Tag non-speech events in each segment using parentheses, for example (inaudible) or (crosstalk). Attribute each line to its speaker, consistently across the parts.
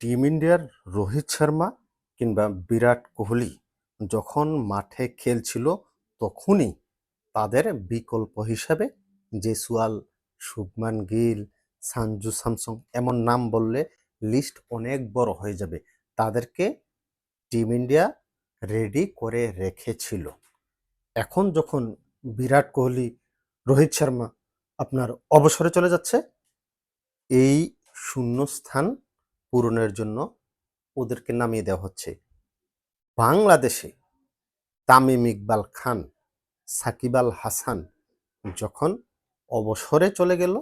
Speaker 1: Team ইন্ডিয়ার রোহিত শর্মা কিংবা বিরাট কোহলি যখন মাঠে খেলছিল তখনই তাদের বিকল্প হিসাবে জেসওয়াল, শুভমান গিল সানজু স্যামসং এমন নাম বললে লিস্ট অনেক বড় হয়ে যাবে। তাদেরকে টিম ইন্ডিয়া রেডি করে রেখেছিল। এখন যখন বিরাট কোহলি, রোহিত শর্মা আপনার অবসরে চলে যাচ্ছে, এই শূন্যস্থান পূরণের জন্য ওদেরকে নামিয়ে দেওয়া হচ্ছে। বাংলাদেশে তামিম ইকবাল খান, সাকিব আল হাসান যখন অবসরে চলে গেল,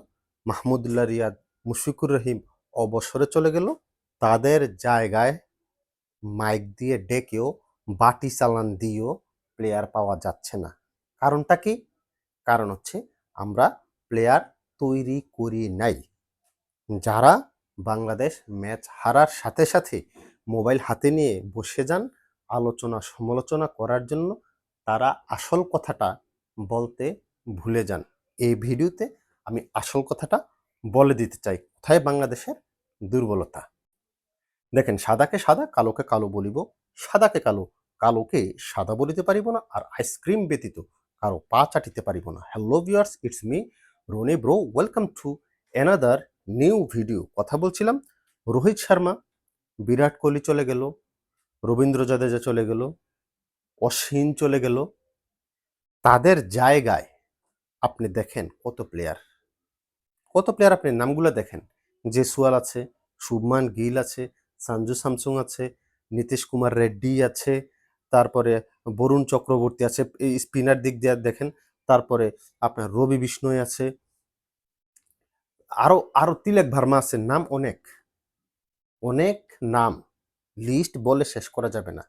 Speaker 1: মাহমুদুল্লাহ রিয়াদ মুশফিকুর রহিম অবসরে চলে গেল, তাদের জায়গায় মাইক দিয়ে ডেকেও বাটি চালান দিয়েও প্লেয়ার পাওয়া যাচ্ছে না। কারণটা কি? কারণ হচ্ছে আমরা প্লেয়ার তৈরি করি নাই। যারা বাংলাদেশ ম্যাচ হারার সাথে সাথে মোবাইল হাতে নিয়ে বসে যান আলোচনা সমালোচনা করার জন্য। তারা আসল কথাটা বলতে ভুলে যান। এই ভিডিওতে আমি আসল কথাটা বলে দিতে চাই। কোথায় বাংলাদেশের দুর্বলতা? দেখেন, সাদাকে সাদা, কালোকে কালো বলিব। সাদাকে কালো, কালোকে সাদা বলিতে পারিব না আর আইসক্রিম ব্যতীত কারও পা চাটিতে পারিব না। Hello viewers it's me Rony bro welcome to another new video. কথা বলছিলাম, রোহিত শর্মা, বিরাট কোহলি চলে গেল, রবীন্দ্র জাদেজা চলে গেল অশ্বিন চলে গেল। তাদের জায়গায় আপনি দেখেন কত প্লেয়ার কত প্লেয়ার আপনি নামগুলো দেখেন। যে সুয়াল আছে, শুভমান গিল আছে, সঞ্জু স্যামসুং আছে, নীতিশ কুমার রেড্ডি আছে, তারপরে বরুণ চক্রবর্তী আছে স্পিনার দিক দিয়ে দেখেন, তারপরে আপনার রবি বিষ্ণয় আছে আরও আরও তিলেক ভার্মা আছে, নাম অনেক। অনেক নাম। লিস্ট বলে শেষ করা যাবে না।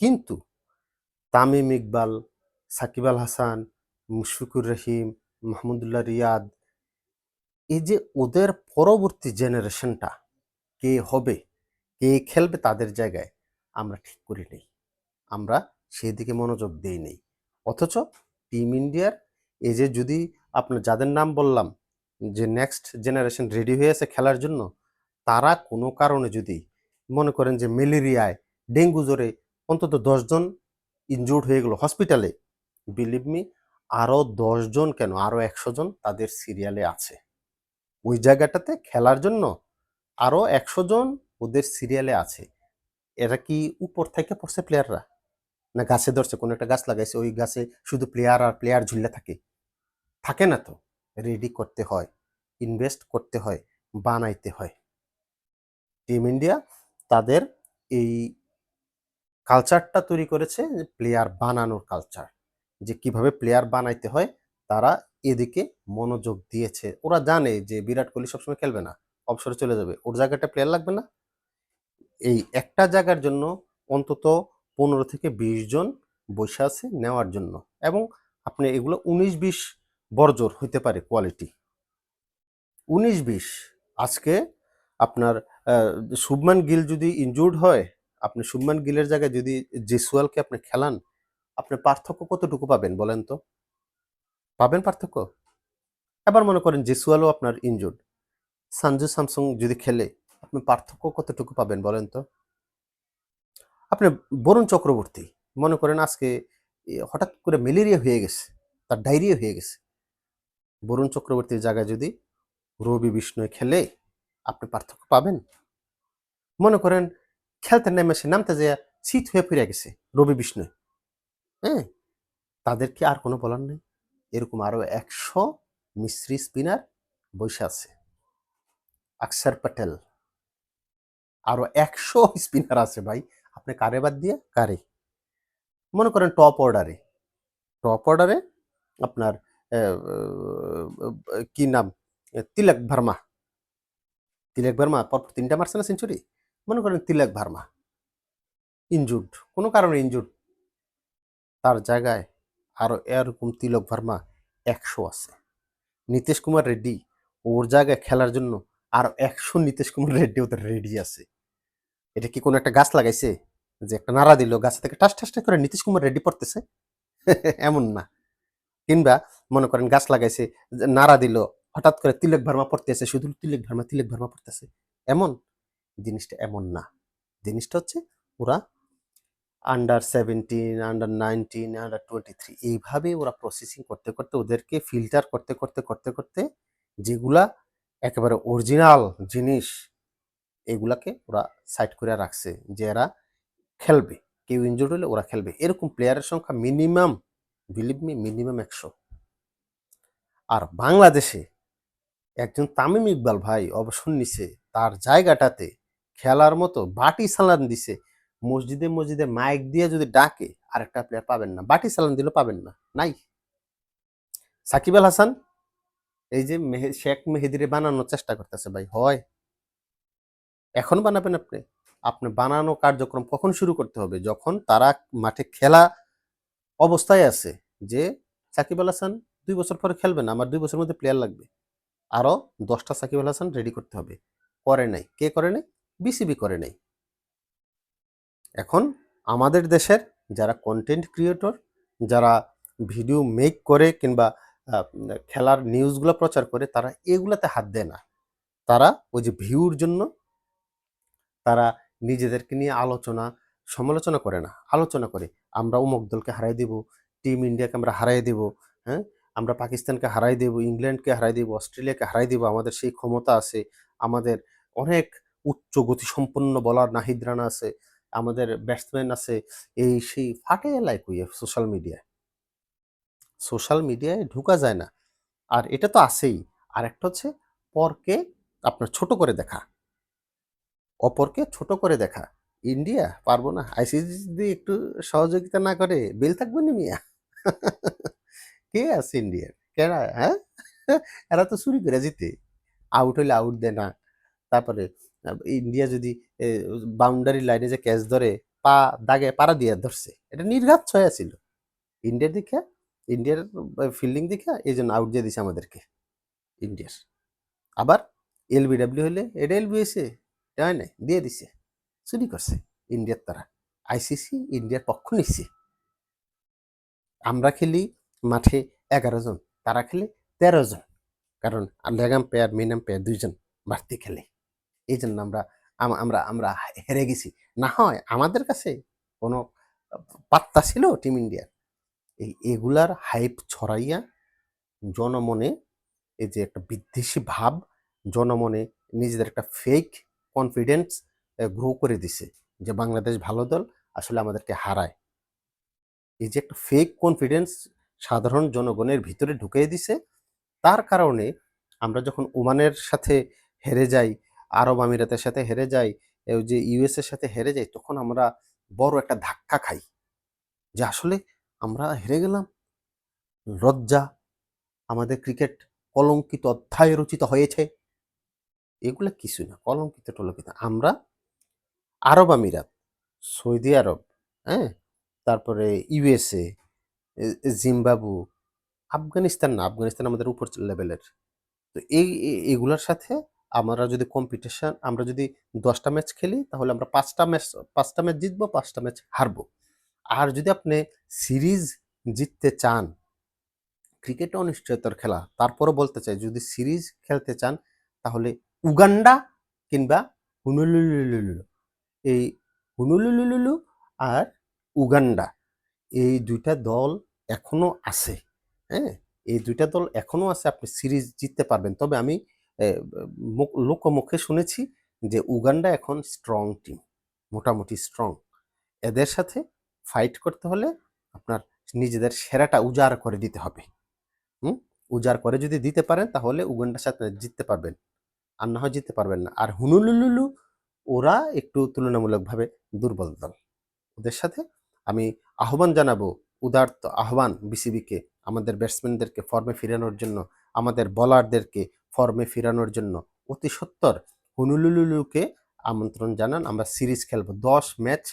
Speaker 1: কিন্তু তামিম ইকবাল, সাকিব আল হাসান, মুশফিকুর রহিম, মাহমুদুল্লাহ রিয়াদ, এই যে ওদের পরবর্তী জেনারেশনটা, কে হবে, কে খেলবে তাদের জায়গায় আমরা ঠিক করি নেই। আমরা সেই দিকে মনোযোগ দেই নেই। অথচ টিম ইন্ডিয়ার এই যে যদি আপনার যাদের নাম বললাম যে নেক্সট জেনারেশন রেডি হয়ে আছে খেলার জন্য, তারা কোনো কারণে যদি মনে করেন যে ম্যালেরিয়ায় ডেঙ্গু জ্বরে অন্তত দশজন ইনজুর্ড হয়ে গেল হসপিটালে বিলিভ মি আরও দশজন কেন? আরও একশো জন তাদের সিরিয়ালে আছে। ওই জায়গাটাতে খেলার জন্য আরও একশো জন ওদের সিরিয়ালে আছে। এরা কি উপর থেকে পড়ছে প্লেয়াররা না গাছে ধরছে? কোনো একটা গাছ লাগাইছে, ওই গাছে শুধু প্লেয়ার আর প্লেয়ার ঝুলে থাকে। থাকে না তো? রেডি করতে হয় ইনভেস্ট করতে হয়, বানাইতে হয়। টিম ইন্ডিয়া তাদের এই কালচারটা তৈরি করেছে প্লেয়ার বানানোর কালচার যে কীভাবে প্লেয়ার বানাইতে হয়, তারা এদিকে মনোযোগ দিয়েছে। ওরা জানে যে বিরাট কোহলি সবসময় খেলবে না, অবসরে চলে যাবে, ওর জায়গাটা প্লেয়ার লাগবে না। এই একটা জায়গার জন্য অন্তত পনেরো থেকে বিশ জন বসে আছে নেওয়ার জন্য এবং আপনি এগুলো উনিশ, বিশ বর্জর হইতে পারে কোয়ালিটি উনিশ বিশ, আজকে আপনার শুভমান গিল যদি ইনজুর্ড হয়, আপনি শুভমান গিলের জায়গায় যদি জেসুয়ালকে আপনি খেলান, আপনি পার্থক্য কতটুকু পাবেন বলেন তো? পাবেন পার্থক্য? এবার মনে করেন জেসুয়ালও আপনার ইনজুর্ড সঞ্জু স্যামসুং যদি খেলে, আপনি পার্থক্য কতটুকু পাবেন বলেন তো? আপনি বরুণ চক্রবর্তী, মনে করেন আজকে হঠাৎ করে ম্যালেরিয়া হয়ে গেছে, তার ডায়রিয়া হয়ে গেছে। বরুণ চক্রবর্তীর জায়গায় যদি রবি বিষ্ণু খেলে আপনি পার্থক্য পাবেন। মনে করেন খেলতে নেমে সে নামতে যে শীত হয়ে ফিরে গেছে রবি বিষ্ণু। হ্যাঁ তাদেরকে আর কোনো বলার নেই? এরকম আরও একশো মিস্ত্রি স্পিনার বসে আছে। আকসার প্যাটেল। আরও একশো স্পিনার আছে ভাই। আপনি কারে বাদ দিয়ে? কারে? মনে করেন টপ অর্ডারে। টপ অর্ডারে আপনার কি নাম? তিলক ভার্মা। তিলক ভার্মা, পরপর তিনটা মারছে না সেঞ্চুরি? মনে করেন তিলক ভার্মা। ইনজুড কোনো কারণে ইনজুড তার জায়গায় আরও এরকম তিলক ভার্মা একশো আছে। নীতিশ কুমার রেড্ডি, ওর জায়গায় খেলার জন্য আর একশো নীতিশ কুমার রেড্ডি ওদের রেডি আছে। এটা কি কোনো একটা গাছ লাগাইছে? যে একটা নাড়া দিল, গাছ থেকে টাস টাস করে নীতিশ কুমার রেড্ডি পড়তেছে? (laughs) এমন না। কিংবা মনে করেন গাছ লাগাইছে, নাড়া দিল, হঠাৎ করে তিলক ভার্মা পড়তেছে, শুধু তিলক ভার্মা তিলক ভার্মা পড়তেছে। এমন জিনিসটা এমন না। জিনিসটা হচ্ছে ওরা under seventeen under nineteen under twenty three এইভাবে ওরা প্রসেসিং করতে করতে, ওদেরকে ফিল্টার করতে করতে করতে করতে যেগুলা একেবারে অরিজিনাল জিনিস এগুলাকে ওরা সাইড করে রাখছে যে এরা খেলবে। কেউ ইনজুর্ড হলে ওরা খেলবে। এরকম প্লেয়ারের সংখ্যা মিনিমাম বিলিভ মি মিনিমাম একশো। আর বাংলাদেশে একজন তামিম ইকবাল ভাই অবসর নিছে, তার জায়গাটাতে খেলার মতো বাটি সালান দিছে। মসজিদে মসজিদে মাইক দিয়ে যদি ডাকে, আরেকটা প্লেয়ার পাবেন না। বাটি সালান দিলেও পাবেন না। নাই। সাকিব আল হাসান, এই যে শেখ মেহেদিরে বানানোর চেষ্টা করতেছে ভাই, হয়। এখন বানাবেন আপনি। আপনি বানানো কার্যক্রম কখন শুরু করতে হবে? যখন তারা মাঠে খেলা অবস্থায় আছে যে সাকিব আল হাসান দুই বছর পরে খেলবে না, আমার দুই বছরের মধ্যে প্লেয়ার লাগবে। আরও দশটা সাকিব আল হাসান রেডি করতে হবে। করে নাই। কে করে নাই? বিসিবি করে নাই। এখন আমাদের দেশের যারা কন্টেন্ট ক্রিয়েটর যারা ভিডিও মেক করে কিংবা খেলার নিউজগুলো প্রচার করে, তারা এগুলাতে হাত দেয় না। তারা ওই যে ভিউর জন্য তারা নিজেদেরকে নিয়ে আলোচনা, সমালোচনা করে না। আলোচনা করে। আমরা অমুক দলকে হারাই দেব, টিম ইন্ডিয়াকে আমরা হারাই দেব হ্যাঁ? আমরা পাকিস্তানকে হারাই দেব, ইংল্যান্ডকে হারাই দেব, অস্ট্রেলিয়াকে হারাই দেব, আমাদের সেই ক্ষমতা আছে, আমাদের অনেক উচ্চ গতিসম্পন্ন বলার নাহিদ রানা আছে, আমাদের ব্যাটসম্যান আছে, এই সেই ফাটে এলাই কই সোশ্যাল মিডিয়ায় সোশ্যাল মিডিয়ায় ঢুকা যায় না। আর এটা তো আছেই। আর একটা হচ্ছে পরকে আপনার ছোট করে দেখা। অপরকে ছোট করে দেখা। ইন্ডিয়া? পারব না। আইসিসি যদি একটু সহযোগিতা না করে, বেল থাকবে না মিয়া? কে আছে ইন্ডিয়ার? কেরা? হ্যাঁ? এরা তো চুরি করে জিতে। আউট হইলে আউট দেয় না। তারপরে, ইন্ডিয়া যদি বাউন্ডারি লাইনে যে ক্যাচ ধরে, পা দাগে, পাড়া দিয়ে ধরছে, এটা নির্ঘাত ছয়া ছিল ইন্ডিয়ার দিকে, ইন্ডিয়ার ফিল্ডিং দিকে, এই জন্য আউট দিয়ে দিছে আমাদেরকে। ইন্ডিয়ার। আবার এলবিডাব্লিউ হলে এটা এলবি হয়েছে হয় নাই? দিয়ে দিছে। চুরি করছে ইন্ডিয়ার তারা আইসিসি ইন্ডিয়ার পক্ষ নিচ্ছে আমরা খেলি মাঠে এগারো জন, তারা খেলে তেরো জন, কারণ লেগাম পেয়ার মিনাম পেয়ার দুইজন বাড়তি খেলে। এই জন্য আমরা আমরা আমরা হেরে গেছি। না হয় আমাদের কাছে কোনো পাত্তা ছিল টিম ইন্ডিয়ার। এই এগুলার হাইপ ছড়াইয়া জনমনে এই যে একটা বিদ্বেষী ভাব, জনমনে নিজেদের একটা ফেক কনফিডেন্স গ্রো করে দিছে যে বাংলাদেশ ভালো দল আসলে আমাদেরকে হারায়। এই যে একটা ফেক কনফিডেন্স সাধারণ জনগণের ভিতরে ঢুকিয়ে দিছে, তার কারণে আমরা যখন ওমানের সাথে হেরে যাই, আরব আমিরাতের সাথে হেরে যাই যে ইউএস এর সাথে হেরে যাই, তখন আমরা বড় একটা ধাক্কা খাই যে আসলে আমরা হেরে গেলাম। লজ্জা আমাদের ক্রিকেট কলঙ্কিত অধ্যায় রচিত হয়েছে। এগুলো কিছু না, কলঙ্কিত টলঙ্কিত আমরা আরব আমিরাত, সৌদি আরব হ্যাঁ? তারপরে ইউএসএ জিম্বাবু, আফগানিস্তান না, আফগানিস্তান আমাদের উপর লেভেলের তো এই এগুলোর সাথে আমরা যদি কম্পিটিশন আমরা যদি দশটা ম্যাচ খেলি, তাহলে আমরা পাঁচটা ম্যাচ পাঁচটা ম্যাচ জিতবো, পাঁচটা ম্যাচ হারবো। আর যদি আপনি সিরিজ জিততে চান ক্রিকেট অনিশ্চয়তার খেলা। তারপরও বলতে চাই, যদি সিরিজ খেলতে চান, তাহলে উগান্ডা কিংবা হুনুলুলুলুলু এই হুনুলুলুলুলু আর উগান্ডা, এই দুইটা দল এখনও আছে হ্যাঁ? এই দুইটা দল এখনও আছে, আপনি সিরিজ জিততে পারবেন। তবে আমি লোকমুখে শুনেছি যে উগান্ডা এখন স্ট্রং টিম মোটামুটি স্ট্রং এদের সাথে ফাইট করতে হলে আপনার নিজেদের সেরাটা উজাড় করে দিতে হবে, হুম? উজাড় করে যদি দিতে পারেন, তাহলে উগান্ডার সাথে জিততে পারবেন। আর না হয় জিততে পারবেন না। আর হুনুলুলুলু ওরা একটু তুলনামূলকভাবে দুর্বল দল। ওদের সাথে আমি আহ্বান জানাব, উদার্ত আহ্বান বিসিবিকে, আমাদের ব্যাটসম্যানদেরকে ফর্মে ফিরানোর জন্য, আমাদের বলারদেরকে ফর্মে ফিরানোর জন্য। অতি সত্বর হুনুলুলুলুকে আমন্ত্রণ জানান, আমরা সিরিজ খেলব। দশ ম্যাচ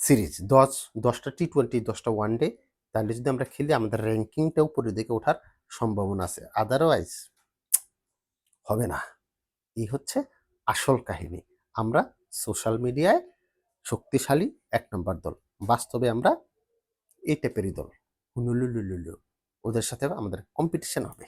Speaker 1: সিরিজ, দশ, দশটা টি টোয়েন্টি দশটা ওয়ান ডে তাহলে যদি আমরা খেলি, আমাদের র্যাঙ্কিংটা উপরের দিকে ওঠার সম্ভাবনা আছে। আদারওয়াইজ হবে না। এই হচ্ছে আসল কাহিনী। আমরা সোশ্যাল মিডিয়ায় শক্তিশালী এক নম্বর দল। বাস্তবে আমরা এই টাইপেরই দল। হুনুলুলুলু ওদের সাথে আমাদের কম্পিটিশন হবে।